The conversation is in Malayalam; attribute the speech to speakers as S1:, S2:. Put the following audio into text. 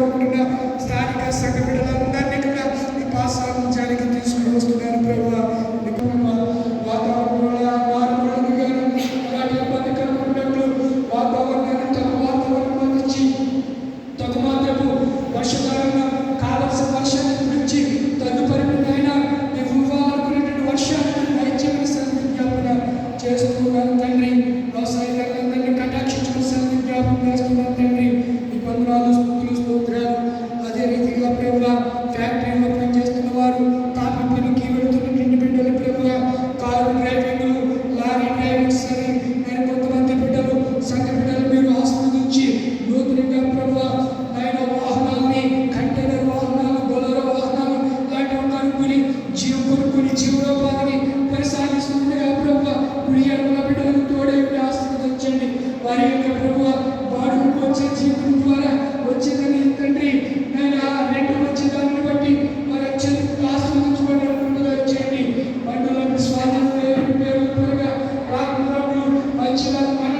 S1: కార్యక్రమంలో స్థానిక సంఘ Shiva